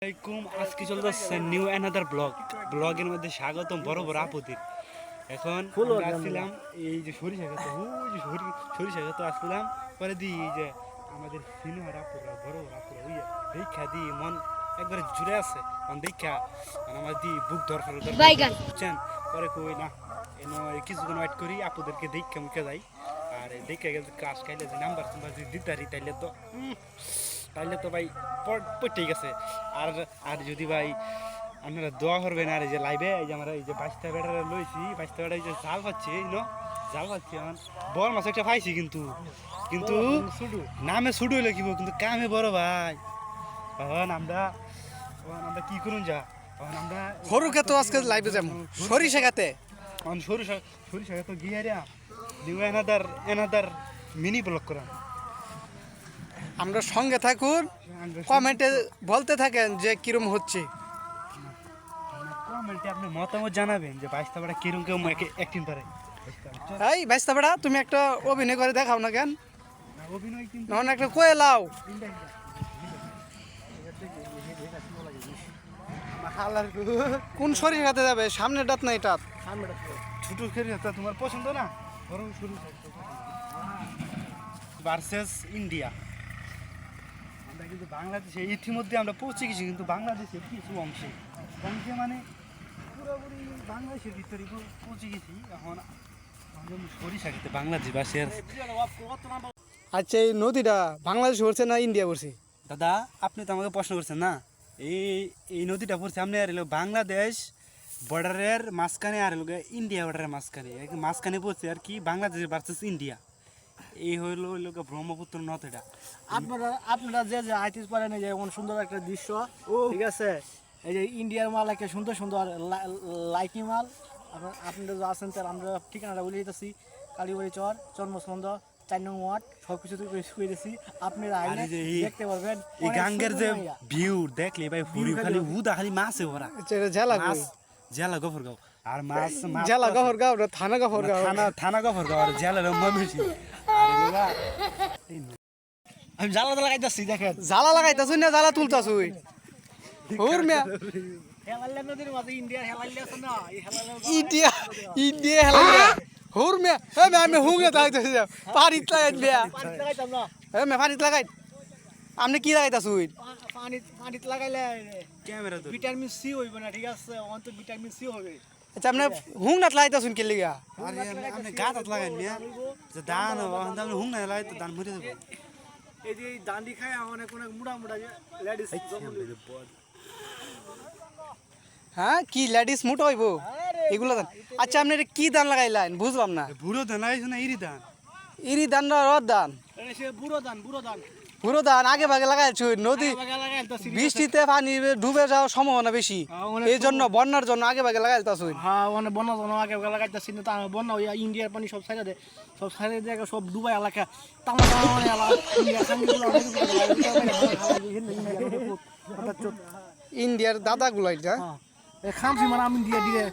আসসালামাইকুম আজকে চলতেছে নিউ অ্যানাদার ব্লগ ব্লগের মধ্যে স্বাগতম বড় বড় আপদের। এখন আসছিলাম এই যে সরিষা গাছ। ওই যে সরিষা গাছ আসছিলাম। পরে দিই এই যে আমাদের সিনেমার আপুরা বড় বড় আপুরা ওই দীক্ষা দি মন একবারে জুড়ে আছে। মন দীক্ষা। মানে আমার দি বুক বাইগান। বুঝছেন পরে কই না এন কিছুক্ষণ ওয়েট করি আপুদেরকে দীক্ষা মুখে যাই আর দীক্ষা গেলে ক্রাশ খাইলে যে নাম্বার টাম্বার যদি দিতারি তাইলে তো তাইলে তো ভাই পড়তেই গেছে। আর আর যদি ভাই আপনারা দোয়া করবেন আর এই যে লাইভে এই যে আমরা এই যে বাইশটা বেড়া লইছি বাইশটা বেড়া এই যে জাল পাচ্ছি এই নো জাল পাচ্ছি আমার বড় মাছ একটা পাইছি কিন্তু কিন্তু নামে ছুটু কি কিন্তু কামে বড় ভাই। এখন আমরা এখন আমরা কি করুন যা? এখন আমরা সরু ক্ষেত্র আজকে লাইভে যাব। সরিষা খাতে। সরিষা সরিষা তো গিয়ে এনাদার এনাদার মিনি ব্লক করা আমরা সঙ্গে থাকুন কমেন্টে বলতে থাকেন যে কিরম হচ্ছে। কমেন্টে আপনি মতামত জানাবেন যে বাইশটা বেড়া কিরম কেউ অ্যাক্টিং পারে এই বাইস্তা বেড়া তুমি একটা অভিনয় করে দেখাও না কেন? নহলে একটা কয়ে লাও। কোন সরিষা খাতে যাবে? সামনে ডাত না এটা ছোট খেরি তো তোমার পছন্দ না? বরং শুরু। ভার্সেস ইন্ডিয়া আমরা কিন্তু বাংলাদেশে ইতিমধ্যে আমরা পৌঁছে গেছি কিন্তু বাংলাদেশের কিছু অংশে। অংশে মানে পুরোপুরি বাংলাদেশের ভিতরে পৌঁছে গেছি। এখন এখন সরিষা খেতে বাংলাদেশ বাসের আচ্ছা এই নদীটা বাংলাদেশ পড়ছে না ইন্ডিয়া পড়ছে? দাদা আপনি তো আমাকে প্রশ্ন করছেন না? এই এই নদীটা পড়ছে আপনি আর এলো বাংলাদেশ বর্ডারের মাঝখানে আর এলো ইন্ডিয়া বর্ডারের মাঝখানে। মাঝখানে পড়ছে আর কি বাংলাদেশ ভার্সেস ইন্ডিয়া। এই হইল ওই লোক ব্রহ্মপুত্র নদ এটা। আপনারা আপনারা যে যে আইটিস পারেন এই যে এমন সুন্দর একটা দৃশ্য ঠিক আছে? এই যে ইন্ডিয়ার মাল একটা সুন্দর সুন্দর লাইকি মাল। আপনার যে আছেন তার আমরা ঠিকানাটা বলে দিতেছি। কালীবাড়ি চর চন্মস্কন্দ চার নং ওয়ার্ড সব কিছু শুয়ে দিয়েছি আপনারা আইলে দেখতে পারবেন। এই গাঙ্গের যে ভিউ দেখলে ভাই ফুরি খালি উদা খালি মাছে ভরা। জেলা মাছ জেলা গফর গাও। আর মাছ জেলা গফর গাও থানা গফর গাও? থানা থানা গফর গাও আর জেলা এগুলা আমি জ্বালা খাইতেছি দেখেন। জ্বালা লাগাইতাছুই না জ্বালা তুলতাছুই হুর মিয়া। ইন্ডিয়া ইন্ডিয়া হুর মিয়া। হে মিয়া আমি হুগে তাইতেছি পারিত লাগাই মিয়া। হে মিয়া লাগাই আপনি কি লাগাইতাছুই পানি পানিতে লাগাইলে ক্যামেরা ভিটামিন সি হইব না ঠিক আছে? অন্ত ভিটামিন সি হবে। আচ্ছা আপনি হুং নাত লাগাইতাছুন কে লিগা? আরে আপনি গাতাত লাগাই মিয়া। যে দান আপনি হুং না লাই তো দান মরে যাবে। এই যে দান্ডি খায় অনেক অনেক মুড়া মুড়া লেডিস হ্যাঁ কি লেডিস মুটো হইব? এগুলো দান। আচ্ছা আপনি এটা কি দান লাগাইলেন? বুঝলাম না। বুড়ো দান লাগাইছো না ইরি দান? ইরি দান না রদ দান সে বুড়ো দান বুড়ো দান। পুরো দান আগে ভাগে লাগাইছো নদী বৃষ্টিতে পানি ডুবে যাওয়ার সম্ভাবনা বেশি। হ্যাঁ, এই জন্য বন্যার জন্য আগে ভাগে লাগাইতাছুই হ্যাঁ মানে বন্যা জন আগে লাগাইতেছি না তা বন্যা ওই ইন্ডিয়ার পানি সব সাইডে সব সাইডে জায়গা সব ডুবাই এলাকা তামা ইন্ডিয়ার দাদাগুলো এটা। খামছি মানে আমি দিয়ে দিয়ে।